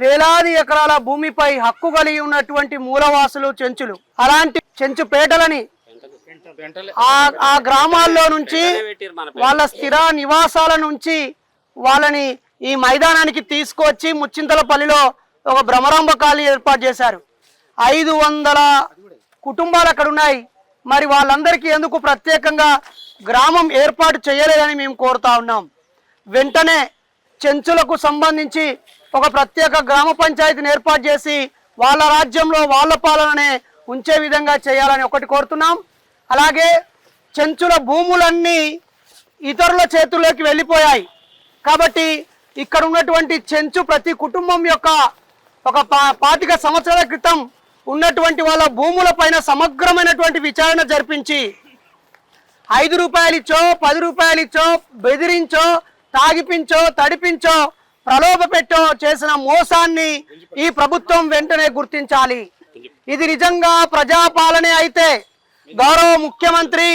వేలాది ఎకరాల భూమిపై హక్కు కలిగి ఉన్నటువంటి మూలవాసులు చెంచులు. అలాంటి చెంచు పేటలని ఆ ఆ గ్రామాల్లో నుంచి వాళ్ళ స్థిర నివాసాల నుంచి వాళ్ళని ఈ మైదానానికి తీసుకొచ్చి ముచ్చింతలపల్లిలో ఒక భ్రమరాంబ ఖాళీ ఏర్పాటు చేశారు. ఐదు వందల కుటుంబాలు అక్కడ ఉన్నాయి. మరి వాళ్ళందరికీ ఎందుకు ప్రత్యేకంగా గ్రామం ఏర్పాటు చేయలేదని మేము కోరుతా ఉన్నాం. వెంటనే చెంచులకు సంబంధించి ఒక ప్రత్యేక గ్రామ పంచాయతీని ఏర్పాటు చేసి వాళ్ళ రాజ్యంలో వాళ్ళ పాలననే ఉంచే విధంగా చేయాలని ఒకటి కోరుతున్నాం. అలాగే చెంచుల భూములన్నీ ఇతరుల చేతుల్లోకి వెళ్ళిపోయాయి. కాబట్టి ఇక్కడ ఉన్నటువంటి చెంచు ప్రతి కుటుంబం యొక్క ఒక పా పాతిక సంవత్సరాల క్రితం ఉన్నటువంటి వాళ్ళ భూముల పైన సమగ్రమైనటువంటి విచారణ జరిపించి ఐదు రూపాయలు ఇచ్చో పది రూపాయలు ఇచ్చో బెదిరించో తాగిపించో తడిపించో ప్రలోభ పెట్టో చేసిన మోసాన్ని ఈ ప్రభుత్వం వెంటనే గుర్తించాలి. ఇది నిజంగా ప్రజాపాలనే అయితే గౌరవ ముఖ్యమంత్రి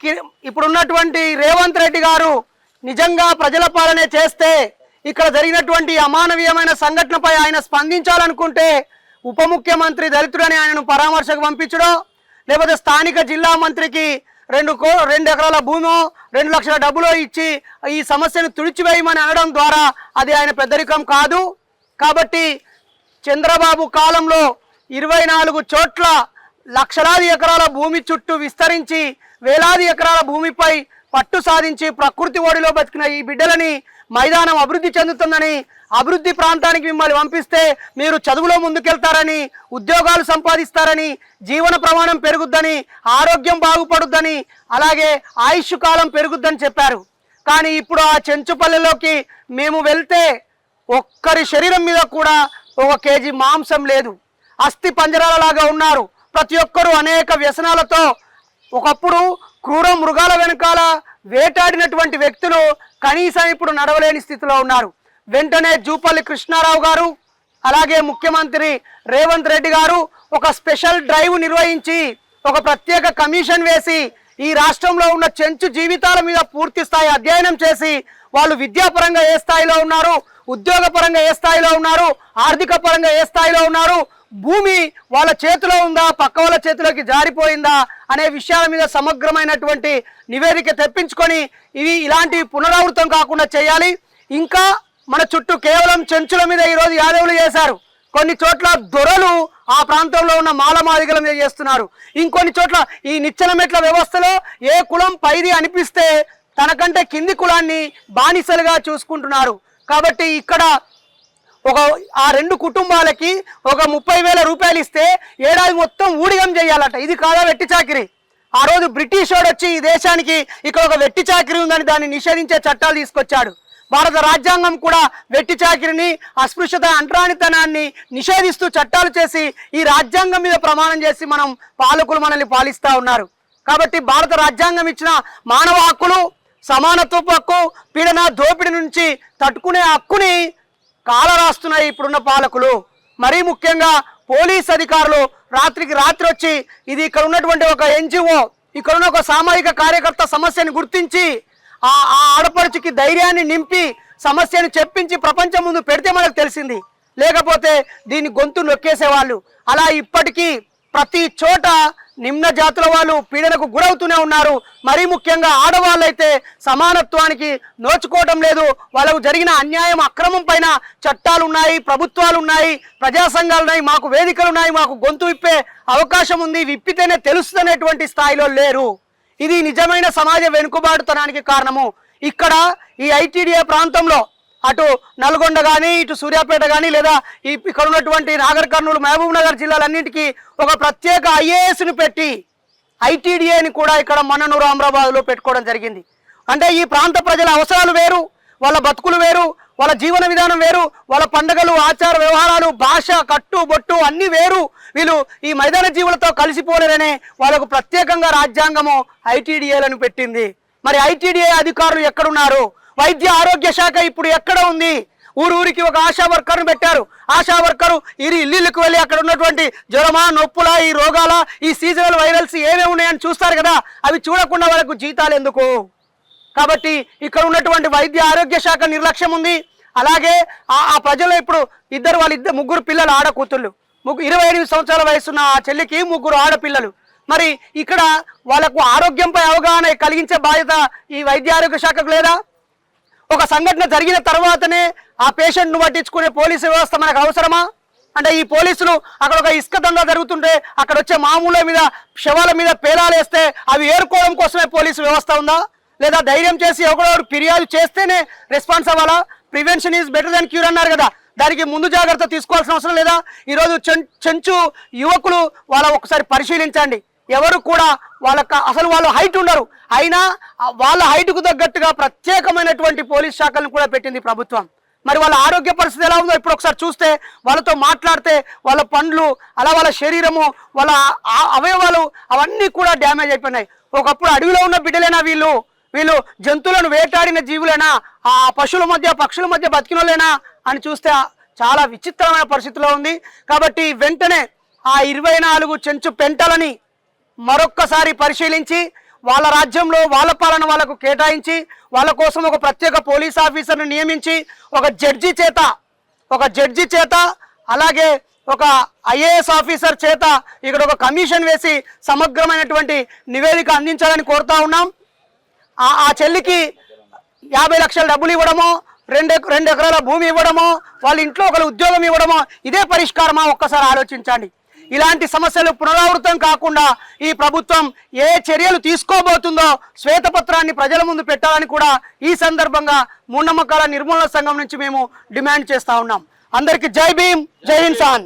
కి- ఇప్పుడున్నటువంటి రేవంత్ రెడ్డి గారు నిజంగా ప్రజల పాలనే చేస్తే ఇక్కడ జరిగినటువంటి అమానవీయమైన సంఘటనపై ఆయన స్పందించాలనుకుంటే ఉప ముఖ్యమంత్రి దళితుడని ఆయనను పరామర్శకు పంపించడం లేకపోతే స్థానిక జిల్లా మంత్రికి రెండు కో రెండు ఎకరాల భూమి రెండు లక్షల డబ్బులు ఇచ్చి ఈ సమస్యను తుడిచివేయమని అనడం ద్వారా అది ఆయన పెద్దరికం కాదు. కాబట్టి చంద్రబాబు కాలంలో ఇరవై నాలుగు చోట్ల లక్షలాది ఎకరాల భూమి చుట్టూ విస్తరించి వేలాది ఎకరాల భూమిపై పట్టు సాధించి ప్రకృతి ఒడిలో బతికిన ఈ బిడ్డలని మైదానం అభివృద్ధి చెందుతుందని అభివృద్ధి ప్రాంతానికి మిమ్మల్ని పంపిస్తే మీరు చదువులో ముందుకెళ్తారని ఉద్యోగాలు సంపాదిస్తారని జీవన ప్రమాణం పెరుగుద్దని ఆరోగ్యం బాగుపడుద్దని అలాగే ఆయుష్ కాలం పెరుగుద్దని చెప్పారు. కానీ ఇప్పుడు ఆ చెంచుపల్లెలోకి మేము వెళ్తే ఒక్కరి శరీరం మీద కూడా ఒక కేజీ మాంసం లేదు. అస్థి పంజరాలలాగా ఉన్నారు. ప్రతి ఒక్కరూ అనేక వ్యసనాలతో ఒకప్పుడు క్రూర మృగాల వెనకాల వేటాడినటువంటి వ్యక్తులు కనీసం ఇప్పుడు నడవలేని స్థితిలో ఉన్నారు. వెంటనే జూపల్లి కృష్ణారావు గారు అలాగే ముఖ్యమంత్రి రేవంత్ రెడ్డి గారు ఒక స్పెషల్ డ్రైవ్ నిర్వహించి ఒక ప్రత్యేక కమిషన్ వేసి ఈ రాష్ట్రంలో ఉన్న చెంచు జీవితాల మీద పూర్తి స్థాయి అధ్యయనం చేసి వాళ్ళు విద్యాపరంగా ఏ స్థాయిలో ఉన్నారు ఉద్యోగపరంగా ఏ స్థాయిలో ఉన్నారు ఆర్థిక పరంగా ఏ స్థాయిలో ఉన్నారు భూమి వాళ్ళ చేతిలో ఉందా పక్క వాళ్ళ చేతిలోకి జారిపోయిందా అనే విషయాల మీద సమగ్రమైనటువంటి నివేదిక తెప్పించుకొని ఇవి ఇలాంటి పునరావృతం కాకుండా చేయాలి. ఇంకా మన చుట్టూ కేవలం చెంచుల మీద ఈరోజు యాదవులు చేశారు. కొన్ని చోట్ల దొరలు ఆ ప్రాంతంలో ఉన్న మాలమాదిగల మీద చేస్తున్నారు. ఇంకొన్ని చోట్ల ఈ నిచ్చెన మెట్ల వ్యవస్థలో ఏ కులం పైది అనిపిస్తే తనకంటే కింది కులాన్ని బానిసలుగా చూసుకుంటున్నారు. కాబట్టి ఇక్కడ ఒక ఆ రెండు కుటుంబాలకి ఒక ముప్పై వేల రూపాయలు ఇస్తే ఏడాది మొత్తం ఊడిగం చేయాలట. ఇది కాదా వెట్టి చాకిరి? ఆ రోజు బ్రిటిష్ వాడు వచ్చి ఈ దేశానికి ఇక్కడ ఒక వెట్టి చాకిరి ఉందని దాన్ని నిషేధించే చట్టాలు తీసుకొచ్చాడు. భారత రాజ్యాంగం కూడా వెట్టి చాకిరిని అస్పృశ్యత అంటరానితనాన్ని నిషేధిస్తూ చట్టాలు చేసి ఈ రాజ్యాంగం మీద ప్రమాణం చేసి మనం పాలకులు మనల్ని పాలిస్తూ ఉన్నారు. కాబట్టి భారత రాజ్యాంగం ఇచ్చిన మానవ హక్కులు సమానత్వపు హక్కు పీడన దోపిడి నుంచి తట్టుకునే హక్కుని కాలరాస్తున్నాయి ఇప్పుడున్న పాలకులు. మరీ ముఖ్యంగా పోలీస్ అధికారులు రాత్రికి రాత్రి వచ్చి ఇది ఇక్కడ ఉన్నటువంటి ఒక ఎన్జిఓ ఇక్కడ ఉన్న ఒక సామాజిక కార్యకర్త సమస్యను గుర్తించి ఆ ఆ ఆడపడుచుకి ధైర్యాన్ని నింపి సమస్యను చెప్పించి ప్రపంచం ముందు పెడితే మనకు తెలిసింది. లేకపోతే దీన్ని గొంతు నొక్కేసేవాళ్ళు. అలా ఇప్పటికీ ప్రతి చోట నిమ్న జాతుల వాళ్ళు పీడనకు గురవుతూనే ఉన్నారు. మరీ ముఖ్యంగా ఆడవాళ్ళైతే సమానత్వానికి నోచుకోవటం లేదు. వాళ్ళకు జరిగిన అన్యాయం అక్రమం పైన చట్టాలు ఉన్నాయి ప్రభుత్వాలు ఉన్నాయి ప్రజా సంఘాలు ఉన్నాయి మాకు వేదికలు ఉన్నాయి మాకు గొంతు విప్పే అవకాశం ఉంది విప్పితేనే తెలుస్తుందనేటువంటి స్థాయిలో లేరు. ఇది నిజమైన సమాజ వెనుకబాటుతనానికి కారణము. ఇక్కడ ఈ ఐటీడీఏ ప్రాంతంలో అటు నల్గొండ కానీ ఇటు సూర్యాపేట కానీ లేదా ఈ ఇక్కడ ఉన్నటువంటి నాగర్ కర్నూలు మహబూబ్ నగర్ జిల్లాలన్నింటికీ ఒక ప్రత్యేక ఐఏఎస్ని పెట్టి ఐటీడీఏని కూడా ఇక్కడ మన్ననూరు అమరాబాద్లో పెట్టుకోవడం జరిగింది. అంటే ఈ ప్రాంత ప్రజల అవసరాలు వేరు వాళ్ళ బతుకులు వేరు వాళ్ళ జీవన విధానం వేరు వాళ్ళ పండుగలు ఆచార వ్యవహారాలు భాష కట్టు బొట్టు అన్నీ వేరు. వీళ్ళు ఈ మైదాన జీవులతో కలిసిపోలేరనే వాళ్ళకు ప్రత్యేకంగా రాజ్యాంగము ఐటీడీఏలను పెట్టింది. మరి ఐటీడీఏ అధికారులు ఎక్కడున్నారు? వైద్య ఆరోగ్య శాఖ ఇప్పుడు ఎక్కడ ఉంది? ఊరు ఊరికి ఒక ఆశా వర్కర్ను పెట్టారు. ఆశా వర్కరు ఇది ఇల్లులకు వెళ్ళి అక్కడ ఉన్నటువంటి జ్వరమా నొప్పుల ఈ రోగాల ఈ సీజనల్ వైరల్స్ ఏమేమి ఉన్నాయని చూస్తారు కదా? అవి చూడకుండా వాళ్ళకు జీతాలు ఎందుకు? కాబట్టి ఇక్కడ ఉన్నటువంటి వైద్య ఆరోగ్య శాఖ నిర్లక్ష్యం ఉంది. అలాగే ఆ ఆ ప్రజలు ఇప్పుడు ఇద్దరు వాళ్ళ ఇద్దరు ముగ్గురు పిల్లలు ఆడ కూతుళ్ళు ముగ్గురు ఇరవై ఎనిమిది సంవత్సరాల వయసున్న ఆ చెల్లికి ముగ్గురు ఆడపిల్లలు. మరి ఇక్కడ వాళ్ళకు ఆరోగ్యంపై అవగాహన కలిగించే బాధ్యత ఈ వైద్య ఆరోగ్య శాఖకు లేదా? ఒక సంఘటన జరిగిన తర్వాతనే ఆ పేషెంట్ను పట్టించుకునే పోలీసు వ్యవస్థ మనకు అవసరమా? అంటే ఈ పోలీసులు అక్కడ ఒక ఇసుక దందా జరుగుతుంటే అక్కడ వచ్చే మామూల మీద శవాల మీద పేలాలు వేస్తే అవి ఏరుకోవడం కోసమే పోలీసు వ్యవస్థ ఉందా? లేదా ధైర్యం చేసి ఒకడొకడు ఫిర్యాదు చేస్తేనే రెస్పాన్స్ అవ్వాలా? Prevention is better than cure అన్నారు కదా. దానికి ముందు జాగ్రత్త తీసుకోవాల్సిన అవసరం లేదా? ఈరోజు చెంచు యువకులు వాళ్ళ ఒకసారి పరిశీలించండి. ఎవరు కూడా వాళ్ళ అసలు వాళ్ళు హైట్ ఉండరు. అయినా వాళ్ళ హైట్కు తగ్గట్టుగా ప్రత్యేకమైనటువంటి పోలీస్ శాఖలను కూడా పెట్టింది ప్రభుత్వం. మరి వాళ్ళ ఆరోగ్య పరిస్థితి ఎలా ఉందో ఇప్పుడు ఒకసారి చూస్తే వాళ్ళతో మాట్లాడితే వాళ్ళ పండ్లు అలా వాళ్ళ శరీరము వాళ్ళ అవయవాలు అవన్నీ కూడా డ్యామేజ్ అయిపోయినాయి. ఒకప్పుడు అడవిలో ఉన్న బిడ్డలేనా వీళ్ళు? వీళ్ళు జంతువులను వేటాడిన జీవులేనా? ఆ పశువుల మధ్య పక్షుల మధ్య బతికినోళ్ళేనా? అని చూస్తే చాలా విచిత్రమైన పరిస్థితిలో ఉంది. కాబట్టి వెంటనే ఆ ఇరవై నాలుగు చెంచు పెంటలని మరొక్కసారి పరిశీలించి వాళ్ళ రాజ్యంలో వాళ్ళ పాలన వాళ్ళకు కేటాయించి వాళ్ళ కోసం ఒక ప్రత్యేక పోలీస్ ఆఫీసర్ని నియమించి ఒక జడ్జి చేత ఒక జడ్జి చేత అలాగే ఒక ఐఏఎస్ ఆఫీసర్ చేత ఇక్కడ ఒక కమిషన్ వేసి సమగ్రమైనటువంటి నివేదిక అందించాలని కోరుతా ఉన్నాం. ఆ ఆ చెల్లికి యాభై లక్షల డబ్బులు ఇవ్వడమో రెండు రెండు ఎకరాల భూమి ఇవ్వడమో వాళ్ళ ఇంట్లో ఒకరు ఉద్యోగం ఇవ్వడమో ఇదే పరిష్కారమా? ఒక్కసారి ఆలోచించండి. ఇలాంటి సమస్యలు పునరావృతం కాకుండా ఈ ప్రభుత్వం ఏ చర్యలు తీసుకోబోతుందో శ్వేతపత్రాన్ని ప్రజల ముందు పెట్టాలని కూడా ఈ సందర్భంగా మూఢనమ్మకాల నిర్మూలన సంఘం నుంచి మేము డిమాండ్ చేస్తా ఉన్నాం. అందరికీ జై భీమ్ జై ఇన్సాన్